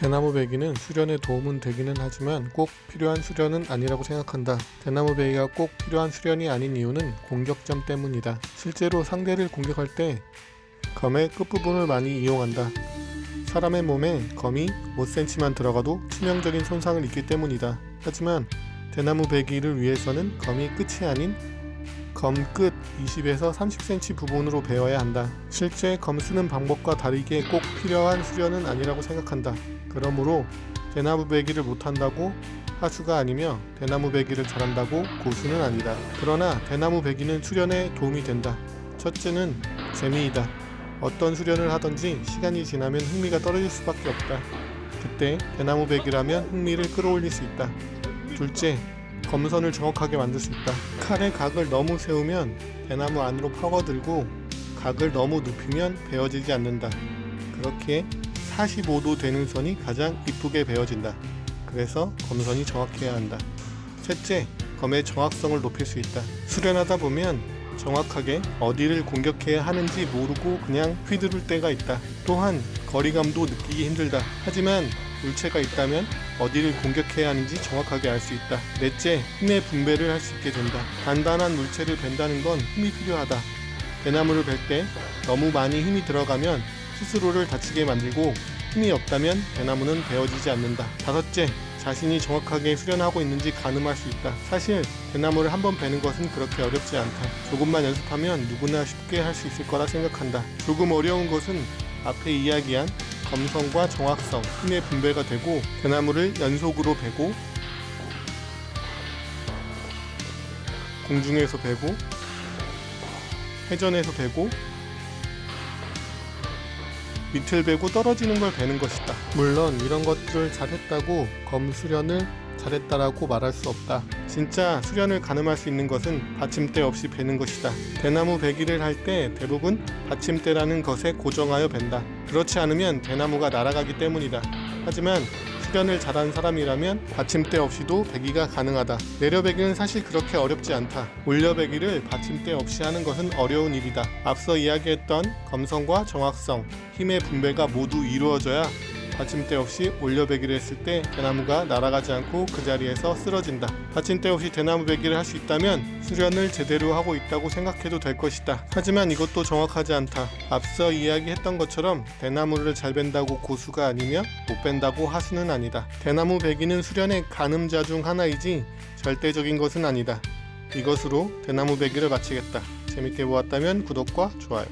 대나무 배기는 수련에 도움은 되기는 하지만 꼭 필요한 수련은 아니라고 생각한다. 대나무 배기가 꼭 필요한 수련이 아닌 이유는 공격점 때문이다. 실제로 상대를 공격할 때 검의 끝부분을 많이 이용한다. 사람의 몸에 검이 5cm만 들어가도 치명적인 손상을 입기 때문이다. 하지만 대나무 배기를 위해서는 검이 끝이 아닌 검끝 20에서 30cm 부분으로 베어야 한다. 실제 검 쓰는 방법과 다르게 꼭 필요한 수련은 아니라고 생각한다. 그러므로 대나무 배기를 못한다고 하수가 아니며 대나무 배기를 잘한다고 고수는 아니다. 그러나 대나무 배기는 수련에 도움이 된다. 첫째는 재미이다. 어떤 수련을 하든지 시간이 지나면 흥미가 떨어질 수밖에 없다. 그때 대나무 배기라면 흥미를 끌어올릴 수 있다. 둘째, 검선을 정확하게 만들 수 있다. 칼의 각을 너무 세우면 대나무 안으로 파고들고 각을 너무 눕히면 베어지지 않는다. 그렇게 45도 되는 선이 가장 이쁘게 베어진다. 그래서 검선이 정확해야 한다. 셋째, 검의 정확성을 높일 수 있다. 수련하다 보면 정확하게 어디를 공격해야 하는지 모르고 그냥 휘두를 때가 있다. 또한 거리감도 느끼기 힘들다. 하지만 물체가 있다면 어디를 공격해야 하는지 정확하게 알 수 있다. 넷째, 힘의 분배를 할 수 있게 된다. 단단한 물체를 벤다는 건 힘이 필요하다. 대나무를 벨 때 너무 많이 힘이 들어가면 스스로를 다치게 만들고 힘이 없다면 대나무는 베어지지 않는다. 다섯째, 자신이 정확하게 수련하고 있는지 가늠할 수 있다. 사실 대나무를 한번 베는 것은 그렇게 어렵지 않다. 조금만 연습하면 누구나 쉽게 할 수 있을 거라 생각한다. 조금 어려운 것은 앞에 이야기한 검성과 정확성, 힘의 분배가 되고 대나무를 연속으로 베고 공중에서 베고 회전에서 베고 밑을 베고 떨어지는 걸 베는 것이다. 물론 이런 것들을 잘했다고 검 수련을 잘했다라고 말할 수 없다. 진짜 수련을 가늠할 수 있는 것은 받침대 없이 베는 것이다. 대나무 베기를 할 때 대부분 받침대라는 것에 고정하여 벤다. 그렇지 않으면 대나무가 날아가기 때문이다. 하지만 수련을 잘한 사람이라면 받침대 없이도 배기가 가능하다. 내려배기는 사실 그렇게 어렵지 않다. 올려배기를 받침대 없이 하는 것은 어려운 일이다. 앞서 이야기했던 검성과 정확성, 힘의 분배가 모두 이루어져야 받침대 없이 올려배기를 했을 때 대나무가 날아가지 않고 그 자리에서 쓰러진다. 받침대 없이 대나무 배기를 할 수 있다면 수련을 제대로 하고 있다고 생각해도 될 것이다. 하지만 이것도 정확하지 않다. 앞서 이야기했던 것처럼 대나무를 잘 벤다고 고수가 아니며 못 벤다고 하수는 아니다. 대나무 배기는 수련의 가늠자 중 하나이지 절대적인 것은 아니다. 이것으로 대나무 배기를 마치겠다. 재밌게 보았다면 구독과 좋아요.